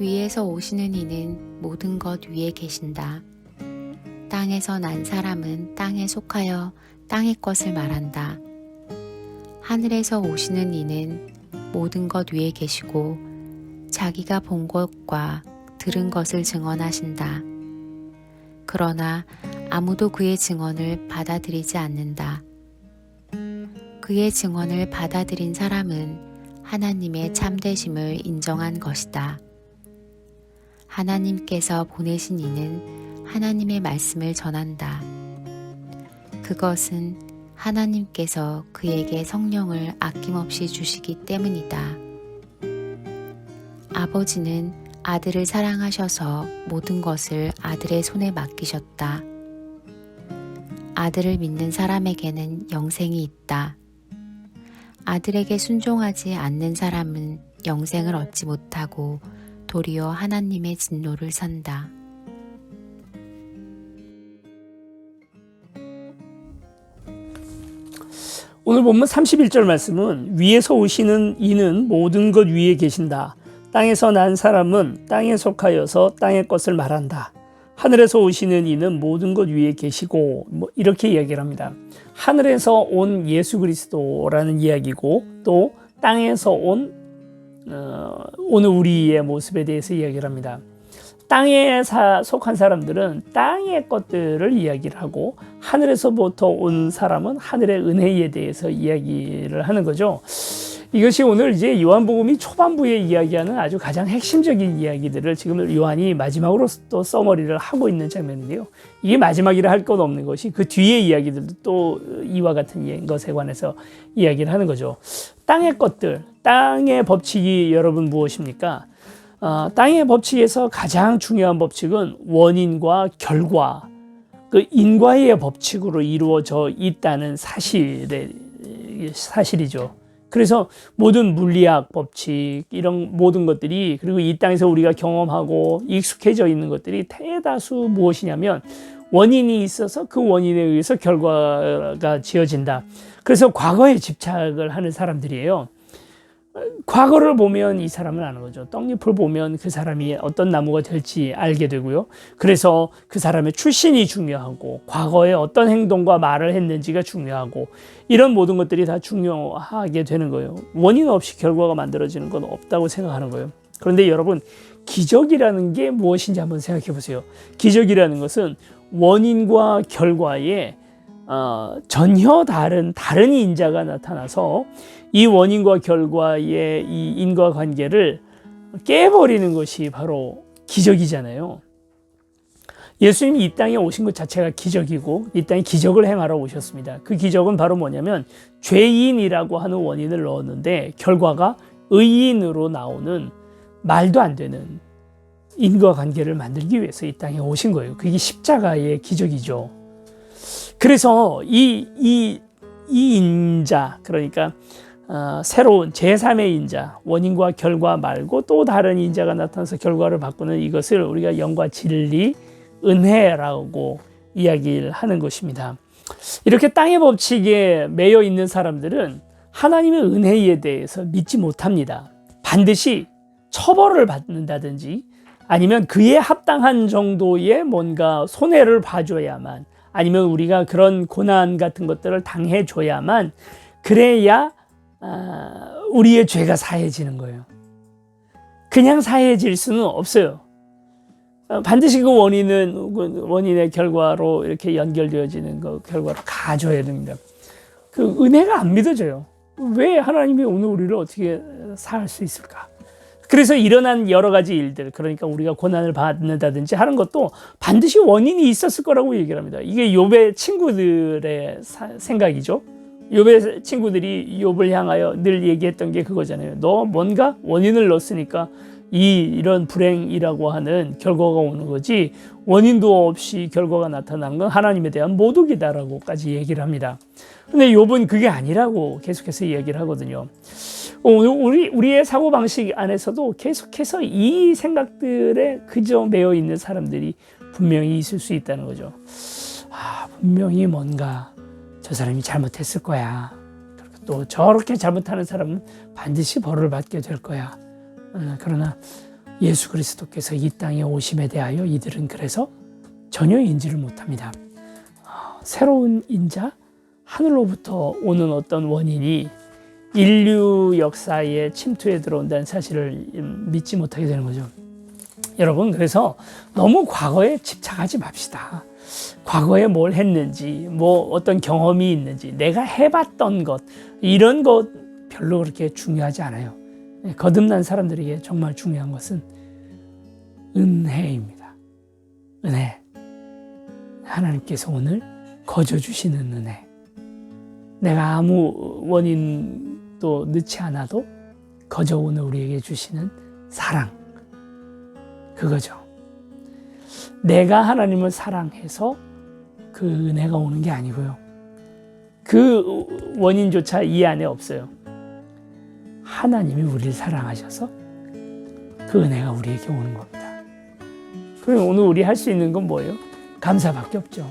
위에서 오시는 이는 모든 것 위에 계신다. 땅에서 난 사람은 땅에 속하여 땅의 것을 말한다. 하늘에서 오시는 이는 모든 것 위에 계시고 자기가 본 것과 들은 것을 증언하신다. 그러나 아무도 그의 증언을 받아들이지 않는다. 그의 증언을 받아들인 사람은 하나님의 참되심을 인정한 것이다. 하나님께서 보내신 이는 하나님의 말씀을 전한다. 그것은 하나님께서 그에게 성령을 아낌없이 주시기 때문이다. 아버지는 아들을 사랑하셔서 모든 것을 아들의 손에 맡기셨다. 아들을 믿는 사람에게는 영생이 있다. 아들에게 순종하지 않는 사람은 영생을 얻지 못하고 도리어 하나님의 진노를 산다. 오늘 본문 31절 말씀은 위에서 오시는 이는 모든 것 위에 계신다. 땅에서 난 사람은 땅에 속하여서 땅의 것을 말한다. 하늘에서 오시는 이는 모든 것 위에 계시고 뭐 이렇게 이야기를 합니다. 하늘에서 온 예수 그리스도라는 이야기고 또 땅에서 온 어, 오늘 우리의 모습에 대해서 이야기를 합니다. 땅에 사, 속한 사람들은 땅의 것들을 이야기를 하고 하늘에서부터 온 사람은 하늘의 은혜에 대해서 이야기를 하는 거죠. 이것이 오늘 이제 요한복음이 초반부에 이야기하는 아주 가장 핵심적인 이야기들을 지금 요한이 마지막으로 또 써머리를 하고 있는 장면인데요. 이게 마지막이라 할것 없는 것이 그 뒤에 이야기들도 또 이와 같은 것에 관해서 이야기를 하는 거죠. 땅의 것들, 땅의 법칙이 여러분 무엇입니까? 어, 땅의 법칙에서 가장 중요한 법칙은 원인과 결과, 그 인과의 법칙으로 이루어져 있다는 사실의 사실이죠. 그래서 모든 물리학 법칙 이런 모든 것들이 그리고 이 땅에서 우리가 경험하고 익숙해져 있는 것들이 대다수 무엇이냐면 원인이 있어서 그 원인에 의해서 결과가 지어진다. 그래서 과거에 집착을 하는 사람들이에요. 과거를 보면 이 사람은 아는 거죠. 떡잎을 보면 그 사람이 어떤 나무가 될지 알게 되고요. 그래서 그 사람의 출신이 중요하고 과거에 어떤 행동과 말을 했는지가 중요하고 이런 모든 것들이 다 중요하게 되는 거예요. 원인 없이 결과가 만들어지는 건 없다고 생각하는 거예요. 그런데 여러분 기적이라는 게 무엇인지 한번 생각해 보세요. 기적이라는 것은 원인과 결과에 어, 전혀 다른 다른 인자가 나타나서 이 원인과 결과의 이 인과 관계를 깨버리는 것이 바로 기적이잖아요. 예수님이 이 땅에 오신 것 자체가 기적이고 이 땅에 기적을 행하러 오셨습니다. 그 기적은 바로 뭐냐면 죄인이라고 하는 원인을 넣었는데 결과가 의인으로 나오는 말도 안 되는 인과 관계를 만들기 위해서 이 땅에 오신 거예요. 그게 십자가의 기적이죠. 그래서 이, 이, 이 인자, 그러니까 어, 새로운 제3의 인자, 원인과 결과 말고 또 다른 인자가 나타나서 결과를 바꾸는 이것을 우리가 영과 진리, 은혜라고 이야기를 하는 것입니다. 이렇게 땅의 법칙에 매여 있는 사람들은 하나님의 은혜에 대해서 믿지 못합니다. 반드시 처벌을 받는다든지 아니면 그에 합당한 정도의 뭔가 손해를 봐줘야만 아니면 우리가 그런 고난 같은 것들을 당해줘야만 그래야 아, 우리의 죄가 사해지는 거예요. 그냥 사해질 수는 없어요. 어, 반드시 그 원인은 그 원인의 결과로 이렇게 연결되어지는 그 결과로 가져야 됩니다. 그 은혜가 안 믿어져요. 왜 하나님이 오늘 우리를 어떻게 살수 있을까? 그래서 일어난 여러 가지 일들, 그러니까 우리가 고난을 받는다든지 하는 것도 반드시 원인이 있었을 거라고 얘기를 합니다. 이게 욥의 친구들의 사, 생각이죠. 욥의 친구들이 욥을 향하여 늘 얘기했던 게 그거잖아요. 너 뭔가 원인을 넣었으니까 이 이런 불행이라고 하는 결과가 오는 거지 원인도 없이 결과가 나타난 건 하나님에 대한 모독이다라고까지 얘기를 합니다. 근데 욥은 그게 아니라고 계속해서 얘기를 하거든요. 어, 우리 우리의 사고 방식 안에서도 계속해서 이 생각들에 그저 매여 있는 사람들이 분명히 있을 수 있다는 거죠. 아, 분명히 뭔가 저 사람이 잘못했을 거야. 또 저렇게 잘못하는 사람은 반드시 벌을 받게 될 거야. 어, 그러나 예수 그리스도께서 이 땅에 오심에 대하여 이들은 그래서 전혀 인지를 못합니다. 어, 새로운 인자, 하늘로부터 오는 어떤 원인이 인류 역사에 침투해 들어온다는 사실을 믿지 못하게 되는 거죠. 여러분, 그래서 너무 과거에 집착하지 맙시다. 과거에 뭘 했는지, 뭐 어떤 경험이 있는지, 내가 해봤던 것, 이런 것 별로 그렇게 중요하지 않아요. 예, 거듭난 사람들에게 정말 중요한 것은 은혜입니다. 은혜. 하나님께서 오늘 거저 주시는 은혜. 내가 아무 원인 도 넣지 않아도 거저 오늘 우리에게 주시는 사랑. 그거죠. 내가 하나님을 사랑해서 그 은혜가 오는 게 아니고요. 그 원인조차 이 안에 없어요. 하나님이 우리를 사랑하셔서 그 은혜가 우리에게 오는 겁니다. 그럼 오늘 우리 할 수 있는 건 뭐예요? 감사밖에 없죠.